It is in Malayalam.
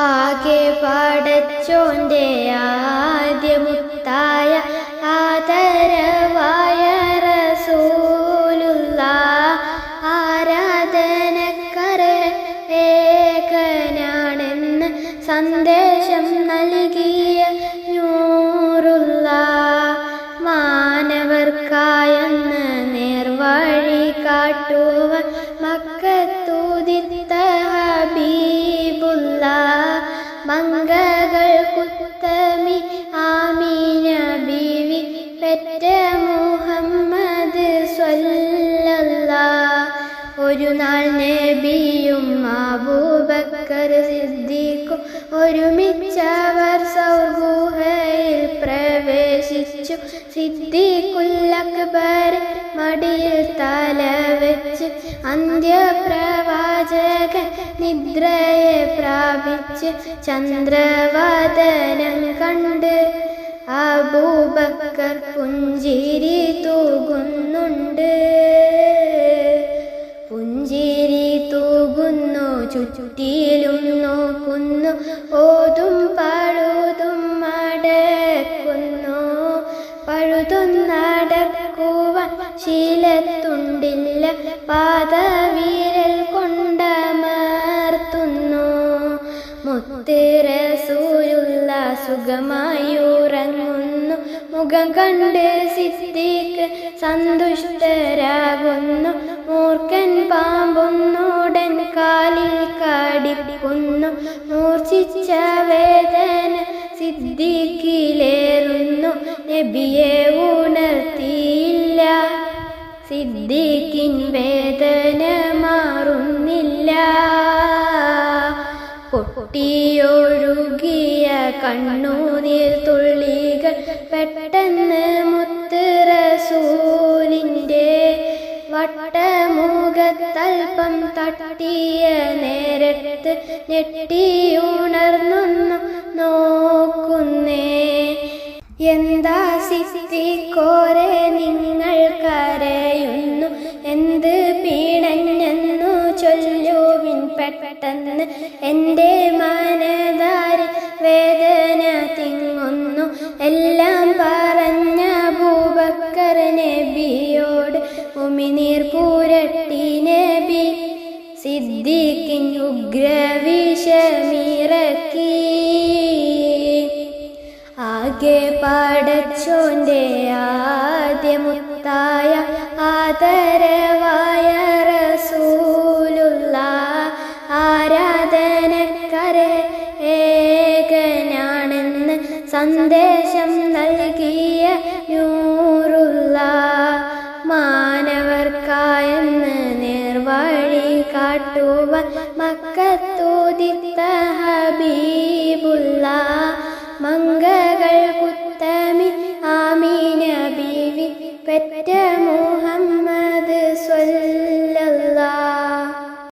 ആകെ പടച്ചോന്റെ ആദ്യമുത്തായ ആദരവായ റസൂലുള്ള ആരാധനക്കരേകനാണെന്ന് സന്ദേശം നൽകിയ നൂറുള്ള മാനവർക്കായെന്ന് നേർവഴി കാട്ടുവ മക്കത്തൂതിത്ത മംഗകൾ കുത്തമി. ആമീന ബീവി പെറ്റ മുഹമ്മദ് സ്വല്ലല്ല ഒരു നാൾ നബിയും അബൂബക്കർ ഒരുമിച്ചവർ സൗഗുഹയിൽ പ്രവേശിച്ചു. സിദ്ധി അക്ബർ മടിയിൽ തല വെച്ച് അന്ത്യപ്രവാചകൻ നിദ്രയെ പ്രാപിച്ച് ചന്ദ്രവദനം കണ്ട് അബൂബക്കർ പുഞ്ചിരി തൂകുന്നുണ്ട്. പുഞ്ചിരി തൂകുന്നു ചുറ്റിലും നോക്കുന്നു. ശീലത്തുണ്ടില്ല പാദവീരൽ കൊണ്ടമർത്തുന്നു. മുത്തിരസൂലുള്ള സുഖമായുറങ്ങുന്നു മുഖം കണ്ട് സിദ്ധിക്ക് സന്തുഷ്ടരാകുന്നു. മൂർഖൻ പാമ്പൊന്നുടൻ കാലിൽ കടിക്കുന്നു. മൂർച്ഛിച്ച വേദന സിദ്ധിക്കിലേറുന്നു. നബിയെ സിദ്ദീഖിൻ വേദന മാറുന്നില്ല. പൊട്ടിയൊഴുകിയ കണ്ണുനീർ തുള്ളികൾ പെട്ടെന്ന് മുത്തുറസൂലിന്റെ വട്ടമുഖത്തൽപ്പം തട്ടിയ നേരത്ത് ഞെട്ടിയുണർന്നൊന്നു പെട്ടെന്ന് എന്റെ മനതാരി വേദന തിങ്ങുന്നു. എല്ലാം പറഞ്ഞ ഭൂബക്കർ നബിയോട് ഉമിനീർ പൂരട്ടി നബി സിദ്ദീഖിൻ ഉഗ്രവിഷമിറക്കി. ആകെ പാടച്ചോന്റെ ആദ്യമുത്തായ ആദരവാ സന്ദേശം നൽകിയ നൂറുള്ള മാനവർക്കായെന്ന് നേർവാഴി കാട്ടുവ മക്കത്തൂതിത്ത